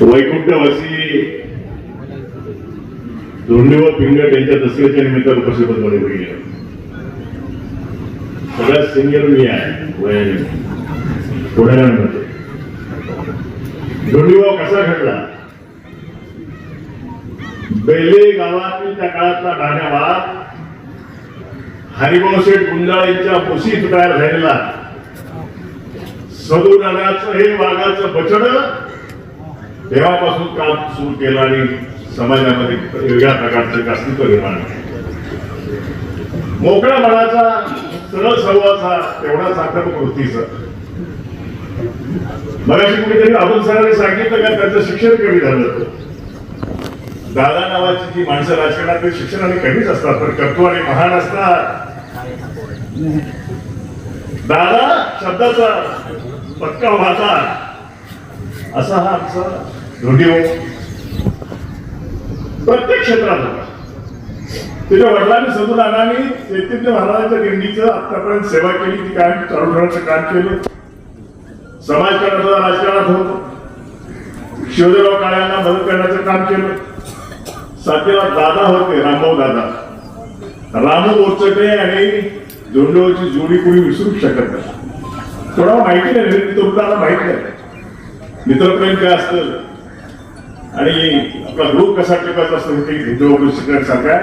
वैकुंठवासी धोंडीवर पिंगट यांच्या दसऱ्याच्या निमित्तानं उपस्थित होते सगळ्यात सिनियर मी आहे वयाने. पुण्यामध्ये धोंडीभाव कसा घडला? बेले गावातील त्या काळातला डाण्यावाद हरिभाऊ शेठ गुंजाळेच्या यांच्या मुशीत तयार झालेला सदू नाण्याचं हे वाघाचं बचड तेव्हापासून काम सुरू केलं आणि समाजामध्ये वेगळ्या प्रकारचं अस्तित्व निर्माण मोकळ्या मनाचा सरळ संवाचा तेवढा सार्थक वृत्तीचा मगाशी कुणीतरी अबुल सरांनी सांगितलं का त्यांचं शिक्षण कमी झालं. दादा नावाची जी माणसं राजकारणात शिक्षणाने कमीच असतात पण कर्तृ आणि महान असतात. दादा शब्दाचा पक्का वाचा असा हा आमचा धोंडी प्रत्येक क्षेत्रात त्याच्या वडिलांनी सदू नानांनी चैतन्य महाराजांच्या दिंडीचं आतापर्यंत सेवा केली ती कायम चालू ठेवण्याचं काम केलं. समाजकारणाचं राजकारणात होत. शिवदेवराव काळ्यांना मदत करण्याचं काम केलं. साथीला दादा होते रामभाऊ दादा. रामू बोरचटे आणि जोंडोची जोडी कुणी विसरू शकत नाही. थोडा माहिती नाही रे, तुम्हाला नाही. मित्रप्रेम काय असतं? आणि आपला ग्रुप कसा टिकायचा असतो ते हिंदू शिकण्यासारखा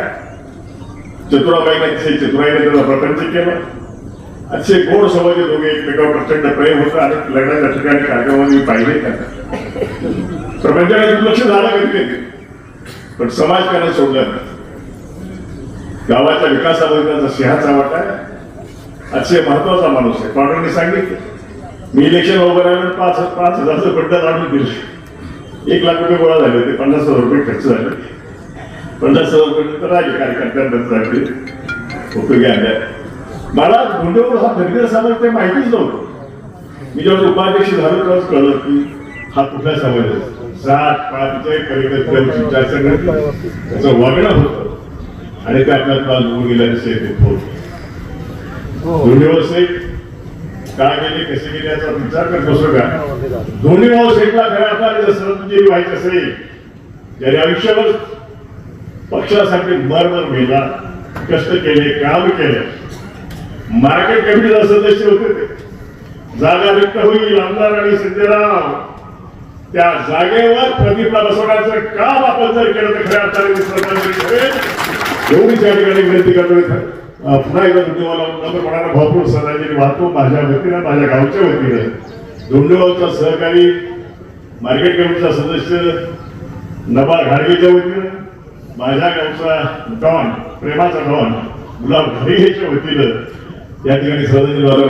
चतुराबाईने अतिशय चतुराईने त्याचा प्रपंच केलं. असे गोड समाजे दोघे एकमेकावर प्रचंड प्रेम होतं आणि लग्नाच्या ठिकाणी कार्यक्रमाने पाहिले त्यांना प्रपंचाने म्हणजे दुर्लक्ष झालं कधी कधी पण समाज करायला सोडलं गावाच्या विकासामध्ये त्यांचा सिंहाचा वाटा आहे. अतिशय महत्त्वाचा माणूस आहे. पाटोळने सांगितलं. मी इलेक्शन उभं राहिलं पाच पाच हजारचं बंडल आणून दिलं. एक लाख रुपये गोळा झाले होते पन्नास हजार रुपये खर्च झाले. पन्नास हजार रुपये तर राहिले कार्यकर्त्यांना उपयोगी आणल्या मला गुंडेवर हा धनगर समाज ते माहितीच नव्हतं. मी जेव्हा उपाध्यक्ष झालो तेव्हाच कळलं की हा कुठला समाज आहे. जात पातीचे विचारसरणी त्याचं वागणं होतं. आणि ते आपल्याला गेल्याने सेफ होत. दोन्ही सेफ. काय गेले कसे गेले याचा विचार करत बसू का? दोन्ही भाऊ सेफला खऱ्या अर्थाने जर सरपंच व्हायचं असेल त्याने आयुष्यावर पक्षासाठी मरमर मेला कष्ट केले काम केले. मार्केट कमिटीचा सदस्य होते ते. जागा रिक्त होईल आमदार आणि संजयराव त्या जागेवर प्रदीपला बसवण्याचं काम आपण जर केलं तर खऱ्या अर्थाने सरपंच ठरेल एवढी त्या ठिकाणी विनंती करतो पुन्हा एकदा धुंडेवाला नंबर म्हणाला भरपूर सदाजी वाहतो. माझ्या वतीनं माझ्या गावच्या वतीनं धोंडेगावचा सहकारी मार्केट कमिटीचा सदस्य नबा घाडगेच्या वतीनं माझ्या गावचा डॉन प्रेमाचा डॉन गुलाब घाडगेच्या वतीनं या ठिकाणी सदाजी वाला